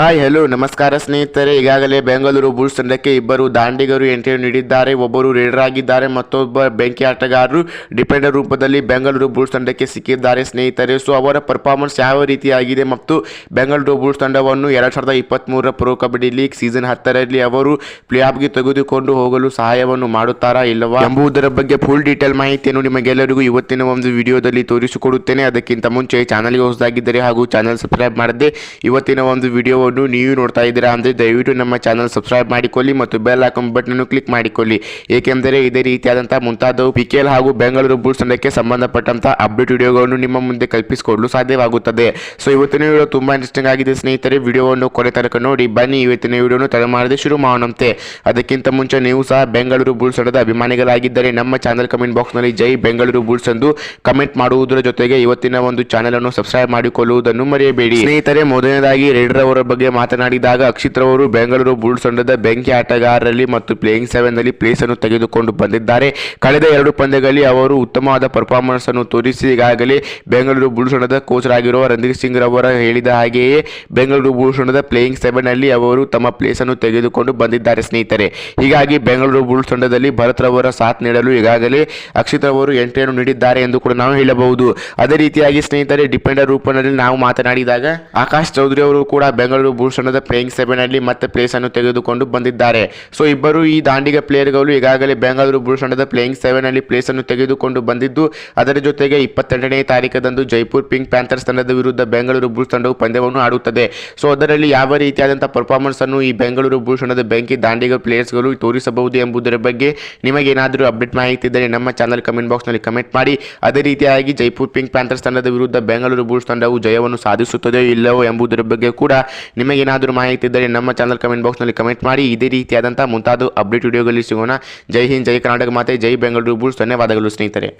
Hi hello ನಮಸ್ಕಾರ ಸ್ನೇಹಿತರೆ. ಈಗಾಗಲೇ ಬೆಂಗಳೂರು ಬುಲ್ಸ್ ತಂಡಕ್ಕೆ ಇಬ್ಬರು ದಾಂಡಿಗರು ಎಂಟ್ರಿ ನೀಡಿದ್ದಾರೆ. ಒಬ್ಬರು ರೇಡರ್ ಆಗಿದ್ದಾರೆ, ಮತ್ತೊಬ್ಬ ಬೆಂಕಿ ಆಟಗಾರರು ಡಿಪೆಂಡರ್ ರೂಪದಲ್ಲಿ ಬೆಂಗಳೂರು ಬುಲ್ಸ್ ತಂಡಕ್ಕೆ ಸಿಕ್ಕಿದ್ದಾರೆ ಸ್ನೇಹಿತರೆ. ಸೊ ಅವರ ಪರ್ಫಾರ್ಮೆನ್ಸ್ ಯಾವ ರೀತಿಯಾಗಿದೆ ಮತ್ತು ಬೆಂಗಳೂರು ಬುಲ್ಸ್ ತಂಡವನ್ನು ಎರಡು ಸಾವಿರದ ಇಪ್ಪತ್ತ್ಮೂರರ ಪ್ರೋ ಕಬಡ್ಡಿ ಲೀಗ್ ಸೀಸನ್ ಹತ್ತರಲ್ಲಿ ಅವರು ಪ್ಲೇ ಆಫ್ಗೆ ತೆಗೆದುಕೊಂಡು ಹೋಗಲು ಸಹಾಯವನ್ನು ಮಾಡುತ್ತಾರಾ ಇಲ್ಲವಾ? ಎಂಬುದರ ಬಗ್ಗೆ ಫುಲ್ ಡೀಟೇಲ್ ಮಾಹಿತಿಯನ್ನು ನಿಮಗೆಲ್ಲರಿಗೂ ಇವತ್ತಿನ ಒಂದು ವಿಡಿಯೋದಲ್ಲಿ ತೋರಿಸಿಕೊಡುತ್ತೇನೆ. ಅದಕ್ಕಿಂತ ಮುಂಚೆ ಚಾನಲ್ಗೆ ಹೊಸದಾಗಿದ್ದರೆ ಹಾಗೂ ಚಾನಲ್ ಸಬ್ಸ್ಕ್ರೈಬ್ ಮಾಡದೆ ಇವತ್ತಿನ ಒಂದು ವಿಡಿಯೋವನ್ನು ನೀವು ನೋಡ್ತಾ ಇದ್ದೀರಾ ಅಂದರೆ ದಯವಿಟ್ಟು ನಮ್ಮ ಚಾನಲ್ ಸಬ್ಸ್ಕ್ರೈಬ್ ಮಾಡಿಕೊಳ್ಳಿ ಮತ್ತು ಬೆಲ್ ಐಕಾನ್ ಬಟನ್ ಕ್ಲಿಕ್ ಮಾಡಿಕೊಳ್ಳಿ. ಏಕೆಂದರೆ ಇದೇ ರೀತಿಯಾದಂಥ ಮುಂತಾದವು ಪಿ ಕೆ ಎಲ್ ಹಾಗೂ ಬೆಂಗಳೂರು ಬುಲ್ಸ್ ತಂಡಕ್ಕೆ ಸಂಬಂಧಪಟ್ಟಂತಹ ಅಪ್ಡೇಟ್ ವಿಡಿಯೋಗಳನ್ನು ನಿಮ್ಮ ಮುಂದೆ ಕಲ್ಪಿಸಿಕೊಡಲು ಸಾಧ್ಯವಾಗುತ್ತದೆ. ಸೊ ಇವತ್ತಿನ ವಿಡಿಯೋ ತುಂಬಾ ಇಂಟ್ರೆಸ್ಟಿಂಗ್ ಆಗಿದೆ ಸ್ನೇಹಿತರೆ. ವಿಡಿಯೋವನ್ನು ಕೊನೆ ತನಕ ನೋಡಿ, ಬನ್ನಿ. ಇವತ್ತಿನ ವಿಡಿಯೋನು ತಡೆ ಮಾಡದೆ ಶುರು ಮಾಡೋಣಂತೆ. ಅದಕ್ಕಿಂತ ಮುಂಚೆ ನೀವು ಸಹ ಬೆಂಗಳೂರು ಬುಲ್ಸ್ ತಂಡದ ಅಭಿಮಾನಿಗಳಾಗಿದ್ದರೆ, ನಮ್ಮ ಚಾನಲ್ ಕಮೆಂಟ್ ಬಾಕ್ಸ್ನಲ್ಲಿ ಜೈ ಬೆಂಗಳೂರು ಬುಲ್ಸ್ ಎಂದು ಕಮೆಂಟ್ ಮಾಡುವುದರ ಜೊತೆಗೆ ಇವತ್ತಿನ ಒಂದು ಚಾನೆಲ್ ಅನ್ನು ಸಬ್ಸ್ಕ್ರೈಬ್ ಮಾಡಿಕೊಳ್ಳುವುದನ್ನು ಮರೆಯಬೇಡಿ. ಸ್ನೇಹಿತರೆ, ಮೊದಲನೇದಾಗಿ ರೇಡರ್ ಅವರ ಬಗ್ಗೆ ಮಾತನಾಡಿದಾಗ ಅಕ್ಷಿತ್ ರವರು ಬೆಂಗಳೂರು ಬುಲ್ಸ್ ತಂಡದ ಬೆಂಕಿ ಆಟಗಾರರಲ್ಲಿ ಮತ್ತು ಪ್ಲೇಯಿಂಗ್ ಸೆವೆನ್ನಲ್ಲಿ ಪ್ಲೇಸ್ ಅನ್ನು ತೆಗೆದುಕೊಂಡು ಬಂದಿದ್ದಾರೆ. ಕಳೆದ ಎರಡು ಪಂದ್ಯಗಳಲ್ಲಿ ಅವರು ಉತ್ತಮವಾದ ಪರ್ಫಾರ್ಮೆನ್ಸ್ ಅನ್ನು ತೋರಿಸಿ, ಈಗಾಗಲೇ ಬೆಂಗಳೂರು ಬುಲ್ಸ್ ತಂಡದ ಕೋಚ್ ಆಗಿರುವ ರಣಧೀರ್ ಸಿಂಗ್ ರವರ ಹೇಳಿದ ಹಾಗೆಯೇ ಬೆಂಗಳೂರು ಬುಲ್ಸ್ ತಂಡದ ಪ್ಲೇಯಿಂಗ್ ಸೆವೆನ್ ಅಲ್ಲಿ ಅವರು ತಮ್ಮ ಪ್ಲೇಸ್ ಅನ್ನು ತೆಗೆದುಕೊಂಡು ಬಂದಿದ್ದಾರೆ ಸ್ನೇಹಿತರೆ. ಹೀಗಾಗಿ ಬೆಂಗಳೂರು ಬುಲ್ಸ್ ತಂಡದಲ್ಲಿ ಭರತ್ ರವರ ಸಾಥ್ ನೀಡಲು ಈಗಾಗಲೇ ಅಕ್ಷಿತ್ ರವರು ಎಂಟ್ರಿಯನ್ನು ನೀಡಿದ್ದಾರೆ ಎಂದು ಕೂಡ ನಾವು ಹೇಳಬಹುದು. ಅದೇ ರೀತಿಯಾಗಿ ಸ್ನೇಹಿತರೆ ಡಿಪೆಂಡರ್ ರೂಪದಲ್ಲಿ ನಾವು ಮಾತನಾಡಿದಾಗ ಆಕಾಶ್ ಚೌಧರಿ ಅವರು ಕೂಡ ಬೆಂಗಳೂರು ಬುಲ್ಸ್ ಭೂಷಣದ ಪ್ಲೇಯಿಂಗ್ ಸೆವೆನ್ ಅಲ್ಲಿ ಮತ್ತೆ ಪ್ಲೇಸ್ ಅನ್ನು ತೆಗೆದುಕೊಂಡು ಬಂದಿದ್ದಾರೆ. ಸೊ ಇಬ್ಬರು ಈ ದಾಂಡಿಗ ಪ್ಲೇಯರ್ಗಳು ಈಗಾಗಲೇ ಬೆಂಗಳೂರು ಭೂಷಣದ ಪ್ಲೇಯಿಂಗ್ ಸೆವೆನ್ ಅಲ್ಲಿ ಪ್ಲೇಸ್ ಅನ್ನು ತೆಗೆದುಕೊಂಡು ಬಂದಿದ್ದು, ಅದರ ಜೊತೆಗೆ ಇಪ್ಪತ್ತೆಂಟನೇ ತಾರೀಕದಂದು ಜೈಪುರ್ ಪಿಂಕ್ ಪ್ಯಾಂಥರ್ಸ್ ತಂಡದ ವಿರುದ್ಧ ಬೆಂಗಳೂರು ಬುಲ್ಸ್ ತಂಡವು ಪಂದ್ಯವನ್ನು ಆಡುತ್ತದೆ. ಸೊ ಅದರಲ್ಲಿ ಯಾವ ರೀತಿಯಾದಂತಹ ಪರ್ಫಾರ್ಮೆನ್ಸ್ ಅನ್ನು ಈ ಬೆಂಗಳೂರು ತಂಡದ ಬೆಂಕಿ ದಾಂಡಿಗ ಪ್ಲೇಯರ್ಸ್ಗಳು ತೋರಿಸಬಹುದು ಎಂಬುದರ ಬಗ್ಗೆ ನಿಮಗೇನಾದರೂ ಅಪ್ಡೇಟ್ ಮಾಹಿತಿ ಇದ್ದರೆ ನಮ್ಮ ಚಾನಲ್ ಕಮೆಂಟ್ ಬಾಕ್ಸ್ನಲ್ಲಿ ಕಮೆಂಟ್ ಮಾಡಿ. ಅದೇ ರೀತಿಯಾಗಿ ಜೈಪುರ್ ಪಿಂಕ್ ಪ್ಯಾಂಥರ್ಸ್ ತಂಡದ ವಿರುದ್ಧ ಬೆಂಗಳೂರು ಬುಲ್ಸ್ ತಂಡವು ಜಯವನ್ನು ಸಾಧಿಸುತ್ತದೆಯೋ ಇಲ್ಲವೋ ಎಂಬುದರ ಬಗ್ಗೆ ಕೂಡ ನಿಮಗೇನಾದರೂ ಮಾಹಿತಿ ಇದ್ದರೆ ನಮ್ಮ ಚಾನಲ್ ಕಮೆಂಟ್ ಬಾಕ್ಸ್ನಲ್ಲಿ ಕಮೆಂಟ್ ಮಾಡಿ. ಇದೇ ರೀತಿಯಾದಂಥ ಮುಂತಾದ ಅಪ್ಡೇಟ್ ವಿಡಿಯೋಗಳಲ್ಲಿ ಸಿಗೋಣ. ಜೈ ಹಿಂದ್, ಜೈ ಕರ್ನಾಟಕ ಮಾತೆ, ಜೈ ಬೆಂಗಳೂರು ಬುಲ್ಸ್. ಧನ್ಯವಾದಗಳು ಸ್ನೇಹಿತರೆ.